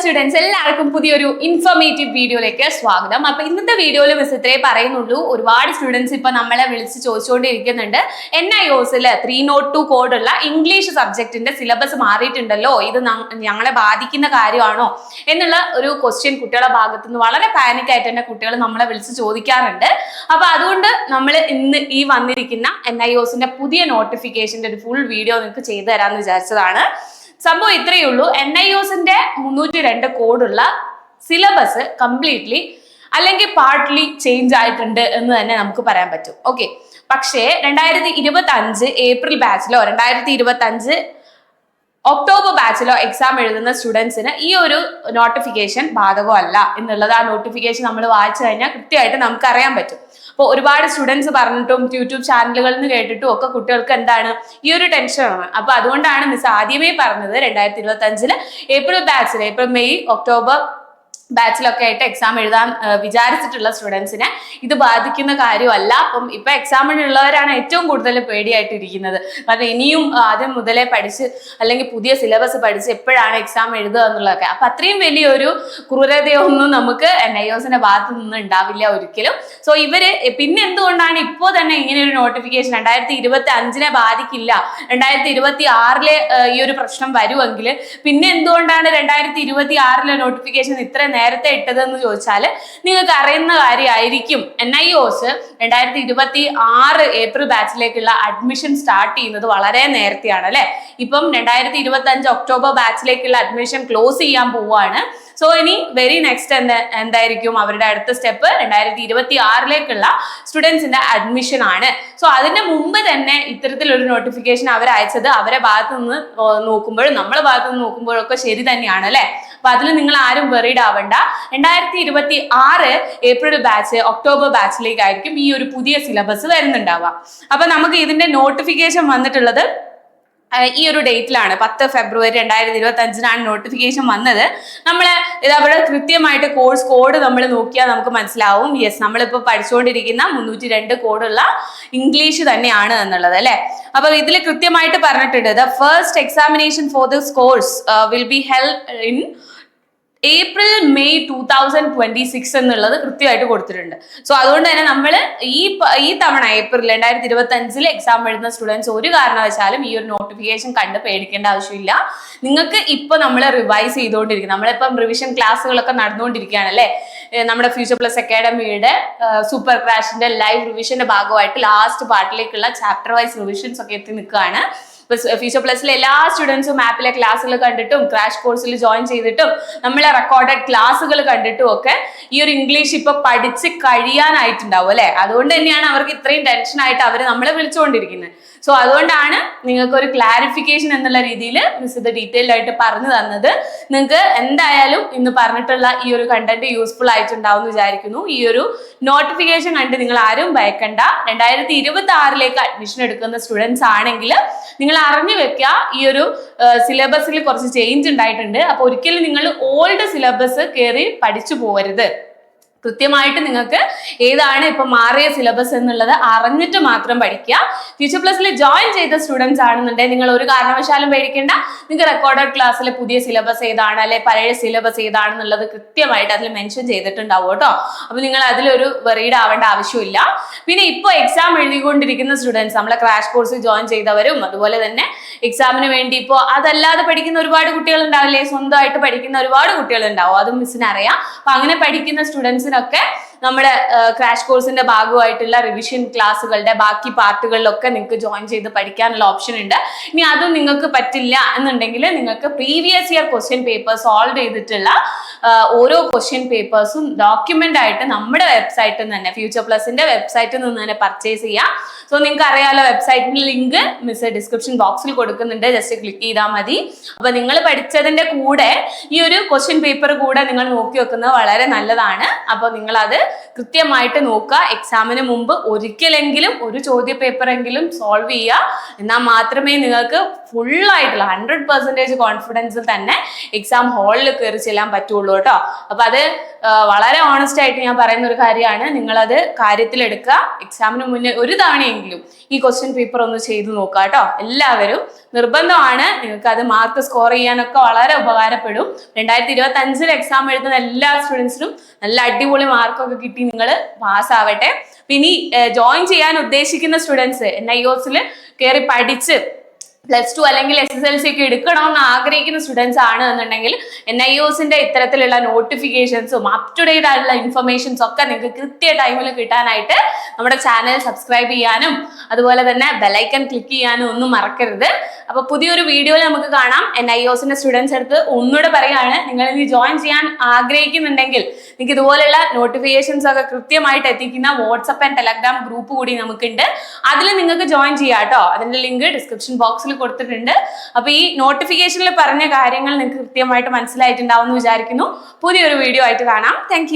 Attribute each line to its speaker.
Speaker 1: Students എല്ലാവർക്കും പുതിയൊരു informative വീഡിയോയിലേക്ക് സ്വാഗതം. അപ്പൊ ഇന്നത്തെ വീഡിയോയിൽ മിസ് ഇത്രേ പറയുന്നുള്ളൂ. ഒരുപാട് സ്റ്റുഡൻസ് ഇപ്പൊ നമ്മളെ വിളിച്ച് ചോദിച്ചുകൊണ്ടിരിക്കുന്നുണ്ട്. എൻ ഐ ഒസിൽ ത്രീ നോട്ട് ടു കോഡുള്ള ഇംഗ്ലീഷ് സബ്ജക്റ്റിന്റെ സിലബസ് മാറിയിട്ടുണ്ടല്ലോ. ഇത് ഞങ്ങളെ ബാധിക്കുന്ന കാര്യമാണോ എന്നുള്ള ഒരു ക്വസ്റ്റ്യൻ കുട്ടികളുടെ ഭാഗത്തു നിന്ന് വളരെ പാനിക് ആയിട്ട് തന്നെ കുട്ടികൾ നമ്മളെ വിളിച്ച് ചോദിക്കാറുണ്ട്. അപ്പൊ അതുകൊണ്ട് നമ്മൾ ഇന്ന് ഈ വന്നിരിക്കുന്ന എൻ ഐ ഒസിന്റെ പുതിയ നോട്ടിഫിക്കേഷന്റെ ഒരു ഫുൾ വീഡിയോ നിങ്ങൾക്ക് ചെയ്തു തരാമെന്ന് വിചാരിച്ചതാണ്. സംഭവം ഇത്രയേ ഉള്ളൂ. എൻ ഐ ഒസിന്റെ മുന്നൂറ്റി രണ്ട് കോഡുള്ള സിലബസ് കംപ്ലീറ്റ്ലി അല്ലെങ്കിൽ പാർട്ട്ലി ചേഞ്ച് ആയിട്ടുണ്ട് എന്ന് തന്നെ നമുക്ക് പറയാൻ പറ്റും. ഓക്കെ പക്ഷേ രണ്ടായിരത്തി ഇരുപത്തി അഞ്ച് ഏപ്രിൽ ബാച്ചിലോ രണ്ടായിരത്തി ഇരുപത്തി അഞ്ച് ഒക്ടോബർ ബാച്ചിലോ എക്സാം എഴുതുന്ന സ്റ്റുഡൻസിന് ഈ ഒരു നോട്ടിഫിക്കേഷൻ ബാധകമല്ല എന്നുള്ളത് ആ നോട്ടിഫിക്കേഷൻ നമ്മൾ വായിച്ചു കഴിഞ്ഞാൽ കൃത്യമായിട്ട് നമുക്ക് അറിയാൻ പറ്റും. അപ്പോൾ ഒരുപാട് സ്റ്റുഡൻസ് പറഞ്ഞിട്ടും യൂട്യൂബ് ചാനലുകളിൽ നിന്ന് കേട്ടിട്ടും ഒക്കെ കുട്ടികൾക്ക് എന്താണ് ഈ ഒരു ടെൻഷനാണ് അപ്പോൾ അതുകൊണ്ടാണ് മിസ് ആദ്യമേ പറഞ്ഞത് രണ്ടായിരത്തി ഇരുപത്തി ഏപ്രിൽ ബാച്ചിൽ ഏപ്രിൽ മെയ് ഒക്ടോബർ ബാച്ചിലൊക്കെ ആയിട്ട് എക്സാം എഴുതാൻ വിചാരിച്ചിട്ടുള്ള സ്റ്റുഡൻസിനെ ഇത് ബാധിക്കുന്ന കാര്യമല്ല. അപ്പം ഇപ്പൊ എക്സാമിനുള്ളവരാണ് ഏറ്റവും കൂടുതൽ പേടിയായിട്ട് ഇരിക്കുന്നത് കാരണം ഇനിയും ആദ്യം മുതലേ പഠിച്ച് അല്ലെങ്കിൽ പുതിയ സിലബസ് പഠിച്ച് എപ്പോഴാണ് എക്സാം എഴുതുക എന്നുള്ളതൊക്കെ. അപ്പൊ അത്രയും വലിയൊരു ക്രൂരതയൊന്നും നമുക്ക് എൻ ഐ ഒസിന്റെ ഭാഗത്ത് നിന്ന് ഉണ്ടാവില്ല ഒരിക്കലും. സോ ഇവർ പിന്നെ എന്തുകൊണ്ടാണ് ഇപ്പോൾ തന്നെ ഇങ്ങനെ ഒരു നോട്ടിഫിക്കേഷൻ രണ്ടായിരത്തി ഇരുപത്തി അഞ്ചിനെ ബാധിക്കില്ല? രണ്ടായിരത്തി ഇരുപത്തി ആറിലെ ഈ ഒരു പ്രശ്നം വരുമെങ്കിൽ പിന്നെ എന്തുകൊണ്ടാണ് രണ്ടായിരത്തി ഇരുപത്തി ആറിലെ നോട്ടിഫിക്കേഷൻ ഇത്ര നേരത്തെ ഇട്ടതെന്ന് ചോദിച്ചാൽ നിങ്ങൾക്ക് അറിയുന്ന കാര്യമായിരിക്കും. എൻ ഐ ഒസ് രണ്ടായിരത്തി ഇരുപത്തി ആറ് ഏപ്രിൽ ബാച്ചിലേക്കുള്ള അഡ്മിഷൻ സ്റ്റാർട്ട് ചെയ്യുന്നത് വളരെ നേരത്തെയാണ് അല്ലെ? ഇപ്പം രണ്ടായിരത്തി ഇരുപത്തി അഞ്ച് ഒക്ടോബർ ബാച്ചിലേക്കുള്ള അഡ്മിഷൻ ക്ലോസ് ചെയ്യാൻ പോവാണ് സോ ഇനി വെരി നെക്സ്റ്റ് എന്താ എന്തായിരിക്കും? അവരുടെ അടുത്ത സ്റ്റെപ്പ് രണ്ടായിരത്തി ഇരുപത്തി ആറിലേക്കുള്ള സ്റ്റുഡൻസിന്റെ അഡ്മിഷൻ ആണ്. സോ അതിന്റെ മുമ്പ് തന്നെ ഇത്തരത്തിലൊരു നോട്ടിഫിക്കേഷൻ അവർ അയച്ചത് അവരെ ഭാഗത്ത് നിന്ന് നോക്കുമ്പോഴും നമ്മളെ ഭാഗത്ത് നിന്ന് നോക്കുമ്പോഴൊക്കെ ശരി തന്നെയാണ് അല്ലെ? അപ്പൊ അതിൽ നിങ്ങൾ ആരും വെറീഡ് ആവണ്ട. രണ്ടായിരത്തി ഇരുപത്തി ആറ് ഏപ്രിൽ ബാച്ച് ഒക്ടോബർ ബാച്ചിലേക്കായിരിക്കും ഈ ഒരു പുതിയ സിലബസ് വരുന്നുണ്ടാവുക. അപ്പൊ നമുക്ക് ഇതിന്റെ നോട്ടിഫിക്കേഷൻ വന്നിട്ടുള്ളത് ഈ ഒരു ഡേറ്റിലാണ് പത്ത് ഫെബ്രുവരി രണ്ടായിരത്തി ഇരുപത്തി അഞ്ചിനാണ് നോട്ടിഫിക്കേഷൻ വന്നത്. നമ്മൾ ഇത് അവിടെ കൃത്യമായിട്ട് കോഴ്സ് കോഡ് നമ്മൾ നോക്കിയാൽ നമുക്ക് മനസ്സിലാവും. യെസ് നമ്മളിപ്പോൾ പഠിച്ചുകൊണ്ടിരിക്കുന്ന മുന്നൂറ്റി രണ്ട് കോഡുള്ള ഇംഗ്ലീഷ് തന്നെയാണ് എന്നുള്ളത് അല്ലേ? അപ്പൊ ഇതിൽ കൃത്യമായിട്ട് പറഞ്ഞിട്ടുണ്ട് the first examination for this course will be held in April May two thousand twenty six എന്നുള്ളത് കൃത്യമായിട്ട് കൊടുത്തിട്ടുണ്ട്. സോ അതുകൊണ്ട് തന്നെ നമ്മൾ ഈ ഈ തവണ ഏപ്രിൽ രണ്ടായിരത്തി ഇരുപത്തി അഞ്ചിൽ എക്സാം എഴുതുന്ന സ്റ്റുഡൻസ് ഒരു കാരണവശാലും ഈ ഒരു നോട്ടിഫിക്കേഷൻ കണ്ട് പേടിക്കേണ്ട ആവശ്യമില്ല. നിങ്ങൾക്ക് ഇപ്പൊ നമ്മൾ റിവൈസ് ചെയ്തുകൊണ്ടിരിക്കും നമ്മളിപ്പം റിവിഷൻ ക്ലാസ്സുകളൊക്കെ നടന്നുകൊണ്ടിരിക്കുകയാണ് അല്ലേ നമ്മുടെ ഫ്യൂച്ചർ പ്ലസ് അക്കാഡമിയുടെ സൂപ്പർ ക്രാഷിന്റെ ലൈവ് റിവിഷന്റെ ഭാഗമായിട്ട് ലാസ്റ്റ് പാർട്ടിലേക്കുള്ള ചാപ്റ്റർ വൈസ് റിവിഷൻസ് ഒക്കെ എത്തി നിൽക്കുകയാണ്. ഫ്യൂച്ചർ പ്ലസിലെ എല്ലാ സ്റ്റുഡൻസും ആപ്പിലെ ക്ലാസ്സുകൾ കണ്ടിട്ടും ക്രാഷ് കോഴ്സിൽ ജോയിൻ ചെയ്തിട്ടും നമ്മളെ റെക്കോർഡഡ് ക്ലാസ്സുകൾ കണ്ടിട്ടും ഒക്കെ ഈ ഒരു ഇംഗ്ലീഷ് ഇപ്പൊ പഠിച്ച് കഴിയാനായിട്ടുണ്ടാവും അല്ലെ? അതുകൊണ്ട് തന്നെയാണ് അവർക്ക് ഇത്രയും ടെൻഷൻ ആയിട്ട് അവർ നമ്മളെ വിളിച്ചുകൊണ്ടിരിക്കുന്നത് സോ അതുകൊണ്ടാണ് നിങ്ങൾക്ക് ഒരു ക്ലാരിഫിക്കേഷൻ എന്നുള്ള രീതിയിൽ മിസ് ഇത് ഡീറ്റെയിൽഡ് ആയിട്ട് പറഞ്ഞു തന്നത്. നിങ്ങൾക്ക് എന്തായാലും ഇന്ന് പറഞ്ഞിട്ടുള്ള ഈ ഒരു കണ്ടന്റ് യൂസ്ഫുൾ ആയിട്ടുണ്ടാവും എന്ന് വിചാരിക്കുന്നു. ഈ ഒരു നോട്ടിഫിക്കേഷൻ കണ്ട് നിങ്ങൾ ആരും ഭയക്കണ്ട. രണ്ടായിരത്തി ഇരുപത്തി ആറിലേക്ക് അഡ്മിഷൻ എടുക്കുന്ന സ്റ്റുഡൻസ് ആണെങ്കിൽ നിങ്ങൾ അറിഞ്ഞു വെക്കുക ഈ ഒരു സിലബസിൽ കുറച്ച് ചേഞ്ച് ഉണ്ടായിട്ടുണ്ട്. അപ്പൊ ഒരിക്കലും നിങ്ങൾ ഓൾഡ് സിലബസ് കയറി പഠിച്ചു പോകരുത് കൃത്യമായിട്ട് നിങ്ങൾക്ക് ഏതാണ് ഇപ്പൊ മാറിയ സിലബസ് എന്നുള്ളത് അറിഞ്ഞിട്ട് മാത്രം പഠിക്കുക. ഫ്യൂച്ചർ പ്ലസ്സിൽ ജോയിൻ ചെയ്ത സ്റ്റുഡൻസ് ആണെന്നുണ്ടെങ്കിൽ നിങ്ങൾ ഒരു കാരണവശാലും പേടിക്കേണ്ട. നിങ്ങൾക്ക് റെക്കോർഡഡ് ക്ലാസ്സിൽ പുതിയ സിലബസ് ഏതാണ് അല്ലെ പഴയ സിലബസ് ഏതാണെന്നുള്ളത് കൃത്യമായിട്ട് അതിൽ മെൻഷൻ ചെയ്തിട്ടുണ്ടാവും കേട്ടോ. അപ്പൊ നിങ്ങൾ അതിലൊരു വെറീഡ് ആവേണ്ട ആവശ്യമില്ല. പിന്നെ ഇപ്പോൾ എക്സാം എഴുതിക്കൊണ്ടിരിക്കുന്ന സ്റ്റുഡൻസ് നമ്മളെ ക്രാഷ് കോഴ്സ് ജോയിൻ ചെയ്തവരും അതുപോലെ തന്നെ എക്സാമിന് വേണ്ടി ഇപ്പോൾ അതല്ലാതെ പഠിക്കുന്ന ഒരുപാട് കുട്ടികൾ ഉണ്ടാവില്ലേ സ്വന്തമായിട്ട് പഠിക്കുന്ന ഒരുപാട് കുട്ടികൾ ഉണ്ടാവും അതും മിസ്സിന് അറിയാം. അപ്പൊ അങ്ങനെ പഠിക്കുന്ന സ്റ്റുഡൻസിനൊക്കെ നമ്മുടെ ക്രാഷ് കോഴ്സിന്റെ ഭാഗമായിട്ടുള്ള റിവിഷൻ ക്ലാസ്സുകളുടെ ബാക്കി പാർട്ടുകളിലൊക്കെ നിങ്ങൾക്ക് ജോയിൻ ചെയ്ത് പഠിക്കാനുള്ള ഓപ്ഷൻ ഉണ്ട്. ഇനി അതും നിങ്ങൾക്ക് പറ്റില്ല എന്നുണ്ടെങ്കിൽ നിങ്ങൾക്ക് previous year question paper solve ചെയ്തിട്ടുള്ള ഓരോ ക്വസ്റ്റ്യൻ പേപ്പേഴ്സും ഡോക്യുമെന്റ് ആയിട്ട് നമ്മുടെ വെബ്സൈറ്റിൽ നിന്ന് തന്നെ ഫ്യൂച്ചർ പ്ലസിന്റെ വെബ്സൈറ്റിൽ നിന്ന് തന്നെ പർച്ചേസ് ചെയ്യാം. സോ നിങ്ങൾക്ക് അറിയാലോ വെബ്സൈറ്റിന്റെ ലിങ്ക് മിസ് ഡിസ്ക്രിപ്ഷൻ ബോക്സിൽ കൊടുക്കുന്നുണ്ട്. ജസ്റ്റ് ക്ലിക്ക് ചെയ്താൽ മതി. അപ്പൊ നിങ്ങൾ പഠിച്ചതിന്റെ കൂടെ ഈ ഒരു ക്വസ്റ്റ്യൻ പേപ്പർ കൂടെ നിങ്ങൾ നോക്കി വെക്കുന്നത് വളരെ നല്ലതാണ്. അപ്പോൾ നിങ്ങൾ അത് കൃത്യമായിട്ട് നോക്കുക. എക്സാമിന് മുമ്പ് ഒരിക്കലെങ്കിലും ഒരു ചോദ്യ പേപ്പറെങ്കിലും സോൾവ് ചെയ്യുക. എന്നാൽ മാത്രമേ നിങ്ങൾക്ക് ഫുൾ ആയിട്ടുള്ള ഹൺഡ്രഡ് പെർസെന്റേജ് കോൺഫിഡൻസിൽ തന്നെ എക്സാം ഹാളിൽ കയറി ചെല്ലാൻ പറ്റുള്ളൂ കേട്ടോ. അപ്പം അത് വളരെ ഓണസ്റ്റ് ആയിട്ട് ഞാൻ പറയുന്ന ഒരു കാര്യമാണ്. നിങ്ങളത് കാര്യത്തിലെടുക്കുക. എക്സാമിന് മുന്നേ ഒരു തവണയെങ്കിലും ഈ ക്വസ്റ്റ്യൻ പേപ്പർ ഒന്ന് ചെയ്തു നോക്കുക കേട്ടോ. എല്ലാവരും നിർബന്ധമാണ് നിങ്ങൾക്ക് അത് മാർക്ക് സ്കോർ ചെയ്യാനൊക്കെ വളരെ ഉപകാരപ്പെടും. രണ്ടായിരത്തി ഇരുപത്തി അഞ്ചിൽ എക്സാം എഴുതുന്ന എല്ലാ സ്റ്റുഡൻസിനും നല്ല അടിപൊളി മാർക്കൊക്കെ കിട്ടി നിങ്ങൾ പാസ്സാവട്ടെ പിന്നെ ജോയിൻ ചെയ്യാൻ ഉദ്ദേശിക്കുന്ന സ്റ്റുഡൻസ് എൻ ഐ ഒസിൽ കയറി പഠിച്ച് പ്ലസ് ടു അല്ലെങ്കിൽ എസ് എസ് എൽ സി ഒക്കെ എടുക്കണമെന്ന് ആഗ്രഹിക്കുന്ന സ്റ്റുഡൻസ് ആണ് എന്നുണ്ടെങ്കിൽ എൻ ഐ ഒസിന്റെ ഇത്തരത്തിലുള്ള നോട്ടിഫിക്കേഷൻസും അപ് ടു ഡേറ്റ് ആയിട്ടുള്ള ഇൻഫർമേഷൻസ് ഒക്കെ നിങ്ങൾക്ക് കൃത്യ ടൈമിൽ കിട്ടാനായിട്ട് നമ്മുടെ ചാനൽ സബ്സ്ക്രൈബ് ചെയ്യാനും അതുപോലെ തന്നെ ബെലൈക്കൺ ക്ലിക്ക് ചെയ്യാനും ഒന്നും മറക്കരുത്. അപ്പൊ പുതിയൊരു വീഡിയോയിൽ നമുക്ക് കാണാം. എൻ ഐ ഒസിന്റെ സ്റ്റുഡൻസ് അടുത്ത് ഒന്നുകൂടെ പറയുകയാണ് നിങ്ങൾ ഇനി ജോയിൻ ചെയ്യാൻ ആഗ്രഹിക്കുന്നുണ്ടെങ്കിൽ നിങ്ങൾക്ക് ഇതുപോലെയുള്ള നോട്ടിഫിക്കേഷൻസ് ഒക്കെ കൃത്യമായിട്ട് എത്തിക്കുന്ന വാട്സപ്പ് ആൻഡ് ടെലഗ്രാം ഗ്രൂപ്പ് കൂടി നമുക്കുണ്ട്. അതിൽ നിങ്ങൾക്ക് ജോയിൻ ചെയ്യാം കേട്ടോ. അതിന്റെ ലിങ്ക് ഡിസ്ക്രിപ്ഷൻ ബോക്സിൽ കൊടുത്തിട്ടുണ്ട്. അപ്പൊ ഈ നോട്ടിഫിക്കേഷനിൽ പറഞ്ഞ കാര്യങ്ങൾ നിങ്ങൾക്ക് കൃത്യമായിട്ട് മനസ്സിലായിട്ടുണ്ടാവും എന്ന് വിചാരിക്കുന്നു. പുതിയൊരു വീഡിയോ ആയിട്ട് കാണാം. താങ്ക്